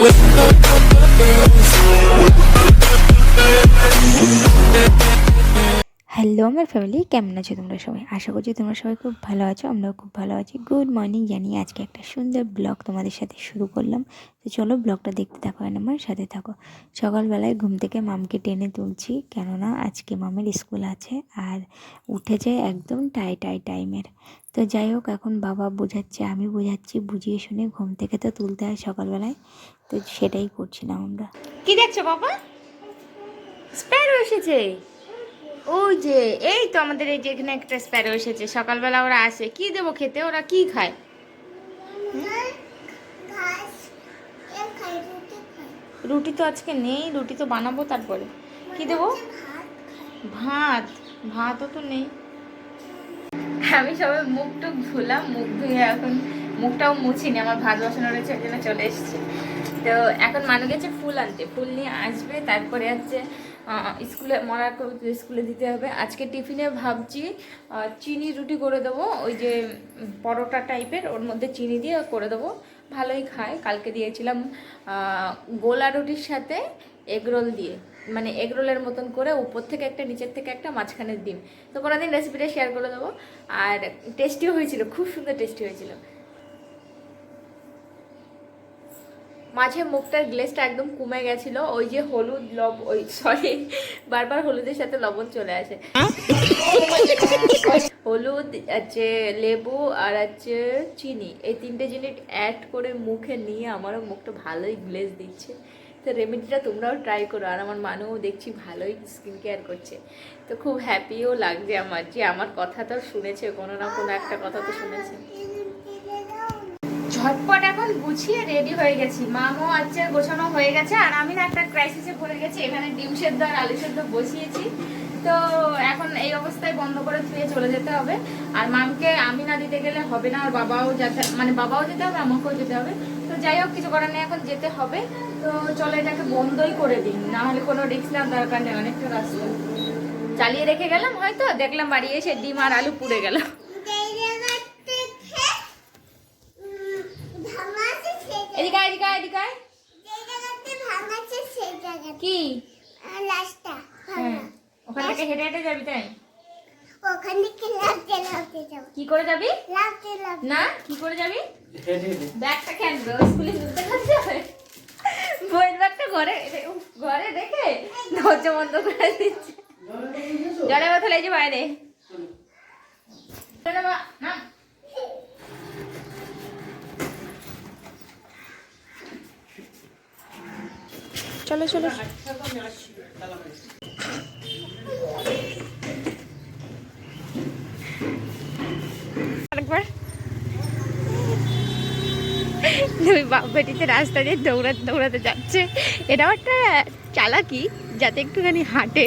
with hello, আমার family কেমন আছো তোমরা সবাই? আশা করছি তোমরা সবাই খুব ভালো আছো, আমরাও খুব ভালো আছি। গুড মর্নিং জানিয়ে আজকে একটা সুন্দর ব্লগ তোমাদের সাথে শুরু করলাম। তো চলো ব্লগটা দেখতে থাকো আর আমার সাথে থাকো। সকালবেলায় ঘুম থেকে মামকে টেনে তুলছি, কেননা আজকে মামের স্কুল আছে আর উঠেছে একদম টাই টাই টাইমের তো যাই হোক, এখন বাবা বোঝাচ্ছে, আমি বোঝাচ্ছি, বুঝিয়ে শুনে ঘুম থেকে তো তুলতে হয় সকালবেলায়। তো সেটাই করছিলাম আমরা। কি দেখছ বাবা? স্প্যারো এসেছে। ওই যে, এই তো আমাদের এই যে এখানে একটা স্প্যারো এসেছে। সকালবেলা ওরা আসে। কি দেবো খেতে? ওরা কি খায়? রুটি তো আজকে নেই, রুটি তো বানাবো তারপরে। কি দেবো? ভাত। ভাতও তো নেই। আমি সবাই মুখ টুক ধুলাম, মুখ ধুয়ে এখন মুখটাও মুছিনি, আমার ভাত বসানো রয়েছে, ওই জন্য চলে এসেছি। তো এখন মানু গেছে ফুল আনতে। ফুল নিয়ে আসবে, তারপরে হচ্ছে স্কুলে মরা স্কুলে দিতে হবে। আজকে টিফিনে ভাবছি চিনি রুটি করে দেবো, ওই যে পরোটা টাইপের, ওর মধ্যে চিনি দিয়ে করে দেবো। ভালোই খায়। কালকে দিয়েছিলাম গোলা রুটির সাথে এগরোল দিয়ে। মানে এগরোলের মতন করে উপর থেকে একটা, নিচের থেকে একটা, মাঝখানের ডিম। তো কোনো দিন রেসিপিটা শেয়ার করে দেবো। আর টেস্টিও হয়েছিল, খুব সুন্দর টেস্টি হয়েছিল। মাঝে মুখটার গ্লেসটা একদম কমে গেছিল, ওই যে হলুদ লব, ওই সরি বারবার হলুদের সাথে লবণ চলে আসে। হলুদ, আছে লেবু আর আছে চিনি, এই তিনটে জিনিস অ্যাড করে মুখে নিয়ে আমারও মুখটা ভালোই গ্লেজ দিচ্ছে। তো রেমেডিটা তোমরাও ট্রাই করো, আর আমার মানুও দেখছি ভালোই স্কিন কেয়ার করছে। তো খুব হ্যাপিও লাগছে আমার, যে আমার কথা তো শুনেছে, কোনো না কোনো একটা কথা তো শুনেছে। ঝটপট এখন গুছিয়ে রেডি হয়ে গেছি। মামও আছে গোছানো হয়ে গেছে। আর আমি না একটা ক্রাইসিসে পড়ে গেছি, এখানে ডিম সেদ্ধ আর আলু সেদ্ধ বসিয়েছি। তো এখন এই অবস্থায় বন্ধ করে ধুয়ে চলে যেতে হবে। আর মামকে আমি না দিতে গেলে হবে না, আর বাবাও যেতে মানে বাবাও যেতে হবে, আমাকেও যেতে হবে। তো যাই হোক, কিছু করার নেই, এখন যেতে হবে। তো চলো এটাকে বন্ধই করে দিন না হলে কোনো রিক্স নেওয়ার দরকার নেই, অনেকটা রাস্তা। চালিয়ে রেখে গেলাম হয়তো, দেখলাম বাড়ি এসে ডিম আর আলু পুড়ে গেল এদিকে আয়, এদিকে আয়, এদিকে আয়। কি হ্যাঁ ওখান থেকে হেঁটে হেঁটে যাবি তাই? ওখান থেকে লাফতে লাফতে যাব। কি করে যাবি? লাফতে লাফতে। না? কি করে যাবি? ব্যাগটা কেন? স্কুলে ঘুরতে করতে বইয়ের ব্যাগটা ঘরে ঘরে রেখে দরজা বন্ধ করে দিচ্ছে। জলে বোতল এই যে বাইরে। চলো চলো চলো। আরেকবার। বাপ বেটিতে রাস্তা দিয়ে দৌড়াতে দৌড়াতে যাচ্ছে। এটাও একটা চালাকি, যাতে একটুখানি হাঁটে।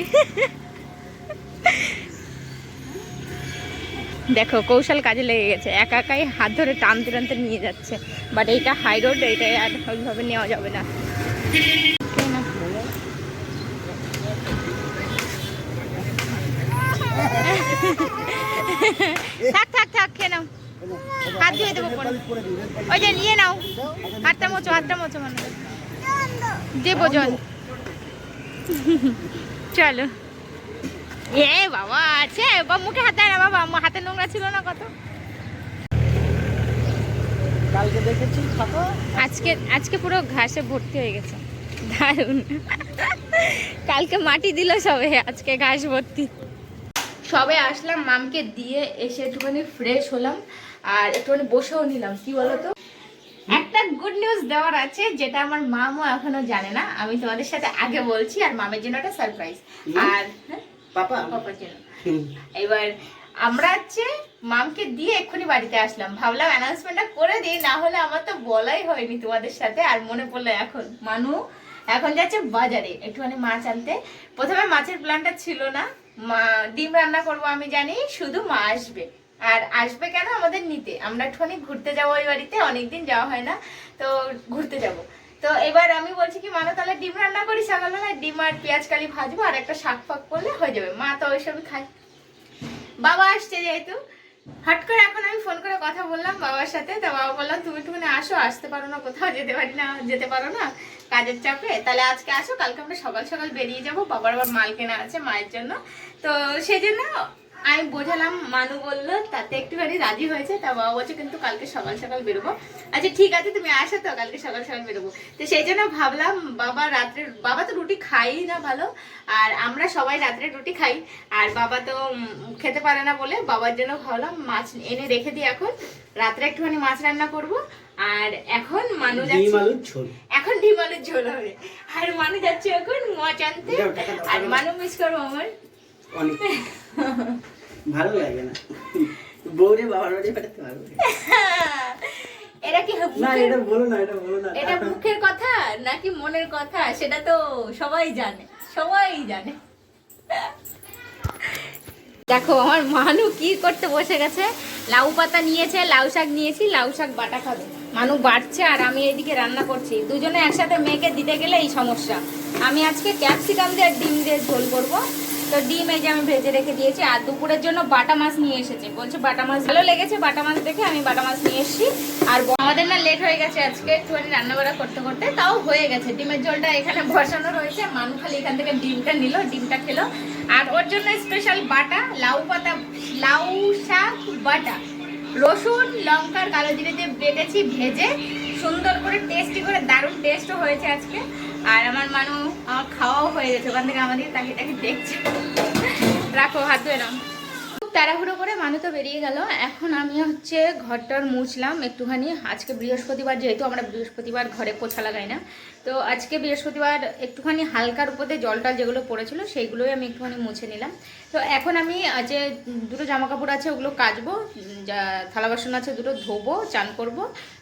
দেখো, কৌশল কাজে লেগে গেছে। একা একাই হাত ধরে টানতে টানতে নিয়ে যাচ্ছে। বাট এইটা হাই রোড এইটা আর ওইভাবে নেওয়া যাবে না। থাক থাক থাক খেয়ে নাও। হাত ধুয়ে দেবো ওই যে নিয়ে নাও। হাতটা মোচো হাতটা মোচো মনে। দেবো জল। চলো। এ বাবা আছে বা মুখে হাত দেয় না বাবা আমার হাতে নোংরা ছিল না কত? কালকে দেখেছি আজকে আজকে পুরো ঘাসে ভর্তি হয়ে গেছে। দারুণ। কালকে মাটি দিল সবে আজকে ঘাস ভর্তি। সবে আসলাম মামকে দিয়ে এসে একটুখানি ফ্রেশ হলাম আর একটুখানি বসেও নিলাম। কি বলতো? একটা গুড নিউজ দেওয়ার আছে যেটা আমার মামও এখনও জানে না। আমি তোমাদের সাথে আগে বলছি আর মামের জন্য একটা সারপ্রাইজ আর হ্যাঁ, পাপা? পাপার জন্য। এবার আমরা হচ্ছে মামকে দিয়ে এক্ষুনি বাড়িতে আসলাম। ভাবলাম অ্যানাউন্সমেন্টটা করে দিই না হলে আমার তো বলাই হয়নি তোমাদের সাথে আর মনে পড়ল এখন। মানু এখন যাচ্ছে বাজারে একটুখানি মাছ আনতে। প্রথমে মাছের প্ল্যানটা ছিল না মা, ডিম রান্না করব আমি জানি, শুধু মা আসবে। আর আসবে কেন? আমাদের নিতে। আমরা একটুখানি ঘুরতে যাব ওই বাড়িতে, অনেকদিন যাওয়া হয় না, তো ঘুরতে যাব। তো এবার আমি বলছি কি মানো তাহলে ডিম রান্না করি সকালবেলায়। ডিম আর পেঁয়াজ কালি ভাজবো, আর একটা শাক ফাক করলে হয়ে যাবে। মা, তো ওইসবই খায়। বাবা আসছে যেহেতু। হট করে এখন আমি ফোন করে কথা বললাম বাবার সাথে। তা বাবা বললাম তুমি একটুখানি আসো, আসতে পারো না কোথাও, যেতে পারি না, যেতে পারো না কাজের চাপে। তাহলে আজকে আসো, কালকে আমরা সকাল সকাল বেরিয়ে যাব। বাবার আবার মাল কেনা আছে মায়ের জন্য। তো সেই জন্য আমি বোঝালাম মানু বলল তাতে একটুখানি রাজি হয়েছে তা বাবা বলছে কিন্তু কালকে সকাল সকাল বেরোবো। আচ্ছা ঠিক আছে তুমি আসো তো কালকে সকাল সকাল বেরোবো। তো সেই জন্য ভাবলাম বাবা রাত্রে বাবা তো রুটি খাই না ভালো আর আমরা সবাই রাত্রে রুটি খাই। আর বাবা তো খেতে পারে না বলে বাবার জন্য ভাবলাম মাছ এনে রেখে দিই এখন। রাত্রে একটুখানি মাছ রান্না করব। আর এখন মানু যাচ্ছে এখন ডিম আলুর ঝোল হবে। আর মানু যাচ্ছে এখন মাছ আনতে। আর মানু মিস করব আমার। অনেক। ভালো লাগে না। বউরে বাবার বাড়ি পাঠাতে এটা কি না এটা বলো না এটা বলো না। এটা মুখের কথা নাকি মনের কথা? সেটা তো সবাই জানে সবাই জানে। দেখো আমার মানু কি করতে বসে গেছে? লাউ পাতা নিয়েছে লাউ শাক নিয়েছি লাউ শাক বাটা খাবে। মানু বাড়ছে আর আমি এদিকে রান্না করছি। দুজনে একসাথে মেয়েকে দিতে গেলে এই সমস্যা। আমি আজকে ক্যাপসিকাম দিয়ে ডিম দিয়ে ঝোল করব। তো ডিম এই যে আমি ভেজে রেখে দিয়েছি, আর দুপুরের জন্য বাটা মাছ নিয়ে এসেছে। বলছে বাটা মাছ ভালো লেগেছে, বাটা মাছ দেখে আমি বাটা মাছ নিয়ে এসেছি। আর আমাদের না লেট হয়ে গেছে আজকে, একটুখানি রান্নাবাড়া করতে করতে, তাও হয়ে গেছে। ডিমের ঝোলটা এখানে বসানো রয়েছে, মানু খালি এখান থেকে ডিমটা নিল, ডিমটা খেলো। আর ওর জন্য স্পেশাল বাটা, লাউ পাতা, লাউ শাক, বাটা। রসুন, লঙ্কার কালো জিরে দিয়ে বেটেছি, ভেজে সুন্দর করে টেস্টি করে, দারুণ টেস্টও হয়েছে আজকে। আর আমার মানু আমার খাওয়াও হয়ে গেছে, ওখান থেকে আমাদের তাকে তাকে দেখছে। রাখো, হাত ধুয়ে খুব তাড়াহুড়ো করে মানু তো বেরিয়ে গেল। এখন আমি হচ্ছে ঘরটার মুছলাম একটুখানি। আজকে বৃহস্পতিবার, যেহেতু আমরা বৃহস্পতিবার ঘরে পোছা লাগাই না, তো আজকে বৃহস্পতিবার একটুখানি হালকার উপরে জলটা যেগুলো পড়েছিল, সেইগুলোই আমি একটুখানি মুছে নিলাম। তো এখন আমি যে দুটো জামা কাপড় আছে, ওগুলো কাচবো যা থালা বাসন আছে দুটো ধোবো, চান করব,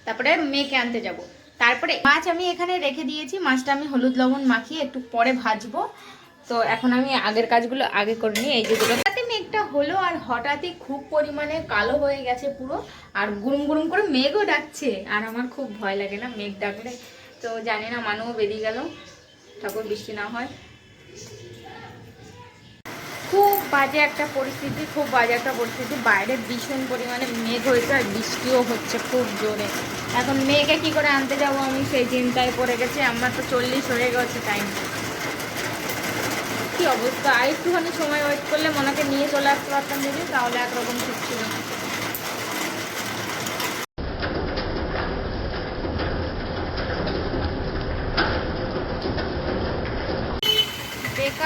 তারপরে মেয়েকে আনতে যাব। তারপরে মাছ আমি এখানে রেখে দিয়েছি। মাছটা আমি হলুদ লবণ মাখিয়ে একটু পরে ভাজবো। তো এখন আমি আগের কাজগুলো আগে করে নিই এই যে দুটো হঠাৎই মেঘটা হলো আর হঠাৎই খুব পরিমাণে কালো হয়ে গেছে পুরো। আর গুরুম গুরুম করে মেঘও ডাকছে। আর আমার খুব ভয় লাগে না মেঘ ডাকলে। তো জানি না, মানুও বেরিয়ে গেল। ঠাকুর বৃষ্টি না হয়। খুব বাজে একটা পরিস্থিতি, খুব বাজে একটা পরিস্থিতি। বাইরে ভীষণ পরিমাণে মেঘ হয়েছে আর বৃষ্টিও হচ্ছে খুব জোরে। এখন মেয়েকে কি করে আনতে যাব আমি সেই চিন্তায় পড়ে গেছি। আমার তো চল্লিশ হয়ে গেছে টাইম কি অবস্থা? আর একটুখানি সময় ওয়েট করলে মনাকে নিয়ে চলে আসতে পারতাম যদি, তাহলে একরকম ঠিক ছিল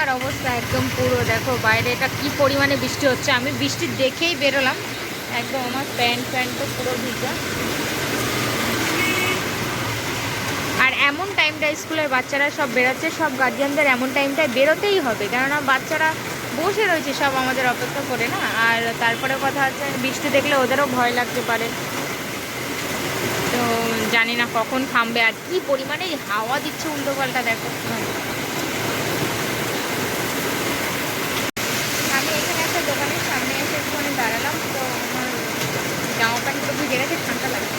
বেকার অবস্থা একদম পুরো। দেখো বাইরে এটা কি পরিমাণে বৃষ্টি হচ্ছে? আমি বৃষ্টি দেখেই বেরোলাম। একদম আমার প্যান্ট প্যান্ট তো পুরো ভিজা। আর এমন টাইমটা স্কুলের বাচ্চারা সব বেরোচ্ছে, সব গার্জিয়ানদের এমন টাইমটায় বেরোতেই হবে। কেননা বাচ্চারা বসে রয়েছে সব আমাদের অপেক্ষা করে, না? আর তারপরে কথা হচ্ছে, বৃষ্টি দেখলে ওদেরও ভয় লাগতে পারে। তো জানি না কখন থামবে আর কি পরিমাণে হাওয়া দিচ্ছে উল্টো পাল্টা, দেখো আমি এখানে একটা দোকানের সামনে এসে একটুখানি দাঁড়ালাম তো আমার জামা প্যান্টগুলো ভিজে গেছে ঠান্ডা লাগছে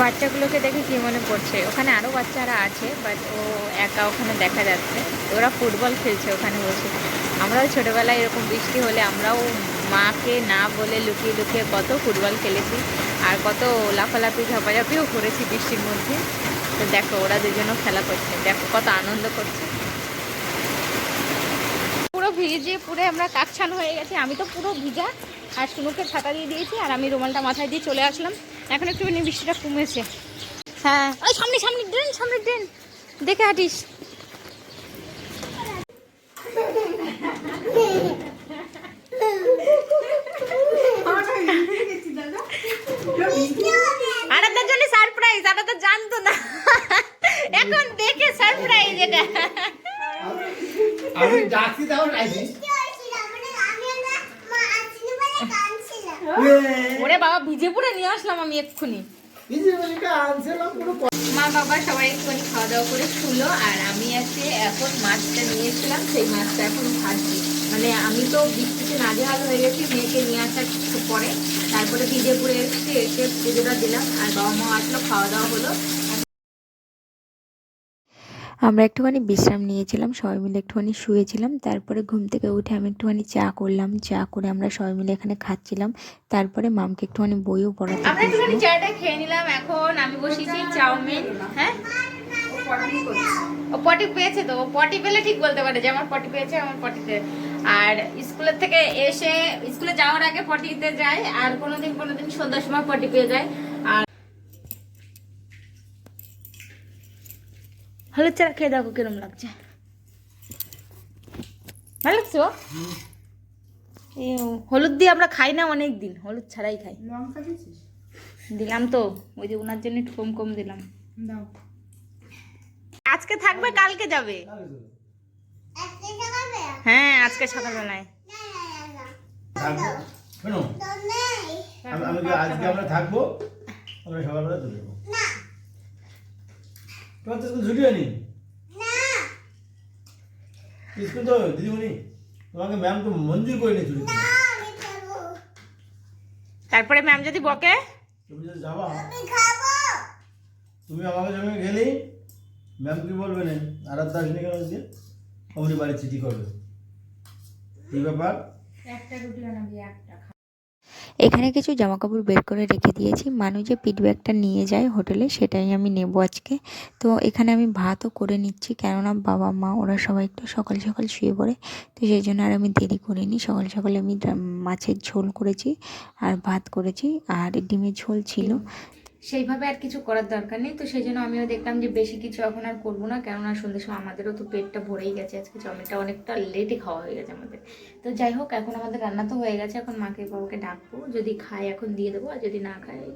বাচ্চাগুলোকে দেখে কি মনে পড়ছে? ওখানে আরও বাচ্চারা আছে বাট ও একা ওখানে দেখা যাচ্ছে। ওরা ফুটবল খেলছে ওখানে বসে। আমরাও ছোটোবেলায় এরকম বৃষ্টি হলে আমরাও মাকে না বলে লুকিয়ে লুকিয়ে কত ফুটবল খেলেছি আর কত লাফালাফি, ঝাপাঝাপিও করেছি বৃষ্টির মধ্যে। তো দেখো, ওরা দুজনও খেলা করছে। দেখো, কত আনন্দ করছে। পুরো ভিজে, পুরো আমরা কাকছান হয়ে গেছি। আমি তো পুরো ভিজা। আর সুনুকে ছাতা দিয়ে দিয়েছি আর আমি রুমালটা মাথায় দিয়ে চলে আসলাম। এখন একটু বৃষ্টিটা কমেছে। হ্যাঁ। ওই সামনে সামনে ড্রেন সামনে ড্রেন। দেখে হাঁটিস। আরাধার জন্য সারপ্রাইজ আরাধা জানতো না। এখন দেখে সারপ্রাইজ এটা। আমি ডাকছি তাও কি হয়েছিল? মানে আমি না মা আসিনি বলে কাঁদছিলাম। ওরে বাবা ভিজে পুরে নিয়ে আসলাম আমি এক্ষুনি। পুরো মা বাবা সবাই একটুখানি খাওয়া দাওয়া করে শুলো আর আমি আছে এখন মাছটা নিয়েছিলাম সেই মাছটা এখন ভাজছি মানে আমি তো বৃষ্টিতে নাজেহাল হয়ে গেছি মেয়েকে নিয়ে আসার কিছু পরে। তারপরে ভিজে পুরে এসেছি এসে পুজোটা দিলাম আর বাবা মা আসলো খাওয়া দাওয়া হলো। আমরা একটুখানি বিশ্রাম নিয়েছিলাম সবাই মিলে একটুখানি শুয়েছিলাম। তারপরে ঘুম থেকে উঠে আমি একটুখানি চা করলাম। চা করে আমরা সবাই মিলে এখানে খাচ্ছিলাম। তারপরে মামকে একটুখানি বইও পড়াতে আমরা একটুখানি চাটা খেয়ে নিলাম। এখন আমি বসেছি চাউমিন হ্যাঁ? ও পটি পেয়েছে। তো? ও পটি পেলে ঠিক বলতে পারে যে আমার পটি পেয়েছে আমার পটিতে। আর স্কুলের থেকে এসে স্কুলে যাওয়ার আগে পটিতে যায় আর কোনোদিন কোনোদিন সন্ধ্যার সময় পটি পেয়ে যায়। আর হলুদ চা খেয়ে দেখো কিরম লাগছে। ভালো লাগছে ও? হলুদ দিয়ে আমরা খাই না অনেক দিন হলুদ ছাড়াই খাই। দিলাম তো ওই যে ওনার জন্য একটু কম কম দিলাম। আজকে থাকবে কালকে যাবে। হ্যাঁ আজকে সকালবেলায়। আজকে আমরা থাকব? আমরা সকালবেলা চলে যাব। না তোমার তো স্কুল ছুটি হয়নি? স্কুল তো দিদিমণি? তোমাকে ম্যাম তো মঞ্জুর করে নিয়ে ছুটি না আমি খাব। তারপরে ম্যাম যদি বকে? তুমি যদি যাবা তুমি আমাকে সঙ্গে গেলেই ম্যাম কি বলবে না? আর দাস কেন দিয়ে অমনি বাড়ি চিঠি করবে। এই ব্যাপার? এখানে কিছু জামা কাপড় বের করে রেখে দিয়েছি। মানু যে ফিডব্যাকটা নিয়ে যায় হোটেলে সেটাই আমি নেব আজকে। তো এখানে আমি ভাতও করে নিচ্ছি, কেননা বাবা, মা, ওরা সবাই একটু সকাল সকাল শুয়ে পড়ে। তো সেই জন্য আর আমি দেরি করিনি। সকাল সকালে আমি মাছের ঝোল করেছি আর ভাত করেছি, আর ডিমের ঝোল ছিল। সেইভাবে আর কিছু করার দরকার নেই। তো সেই জন্য আমিও দেখলাম যে বেশি কিছু এখন আর করব না। কেননা সন্ধ্যের সময় আমাদেরও তো পেটটা ভরেই গেছে। আজকে চাউমিনটা অনেকটা লেটে খাওয়া হয়ে গেছে আমাদের। তো যাই হোক, এখন আমাদের রান্না তো হয়ে গেছে। এখন মাকে, বাবাকে ডাকবো। যদি খায় এখন দিয়ে দেবো, আর যদি না খায়,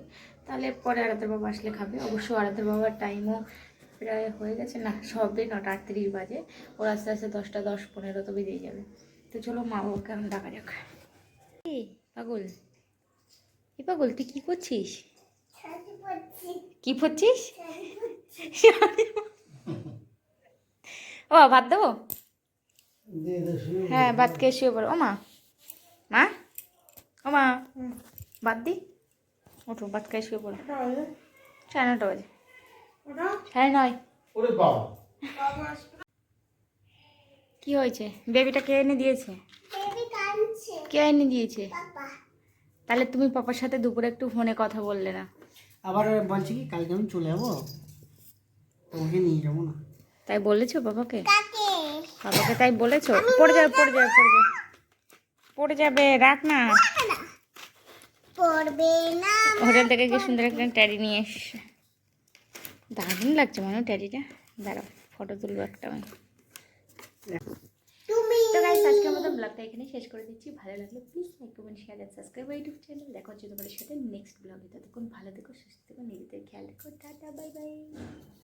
তাহলে পরে আরাতের বাবা আসলে খাবে। অবশ্য আরাতের বাবার টাইমও প্রায় হয়ে গেছে। না, সবে নটা আটত্রিশ বাজে। ওর আস্তে আস্তে দশটা দশ পনেরো তো বেরিয়ে যাবে। তো চলো মা বাবাকে এখন ডাকা যাক। পাগল। এ, পাগল, তুই কী করছিস? কি পড়ছিস ও ভাত দেবো? হ্যাঁ ভাত খেয়ে শুয়ে পড়ো। ও মা মা ও মা ভাত দি। ওঠো ভাত খেয়ে শুয়ে পড়ো। সাড়ে নটা বাজে। সাড়ে নয়। কি হয়েছে? বেবিটা কে এনে দিয়েছে? কে এনে দিয়েছে? তাহলে তুমি পাপার সাথে দুপুরে একটু ফোনে কথা বললে না। আবার বলছি কি কালকে আমি চলে যাব। তোমাকে নিয়ে যাব না। তাই বলেছ বাবাকে? বাবাকে তাই বলেছ? পড়ে যাবে পড়ে যাবে পড়ে যাবে। পড়ে যাবে রাখ না। পড়বে না। হোটেল থেকে কি সুন্দর একটা ট্যাডি নিয়ে এসছে। দারুণ লাগছে মানে হয় ট্যাডিটা দাঁড়াও ফটো তুলবো একটা আমি। তো গাইস আজকের মতো ব্লগটা এখানে শেষ করে দিচ্ছি। ভালো লাগলে প্লিজ লাইক কমেন্ট শেয়ার আর সাবস্ক্রাইব ইউটিউব চ্যানেল দেখা হচ্ছে তোমাদের সাথে নেক্সট ব্লগে ততক্ষণ ভালো থেকো, সুস্থ থেকো, নিজেদের খেয়াল রেখো। Tata bye bye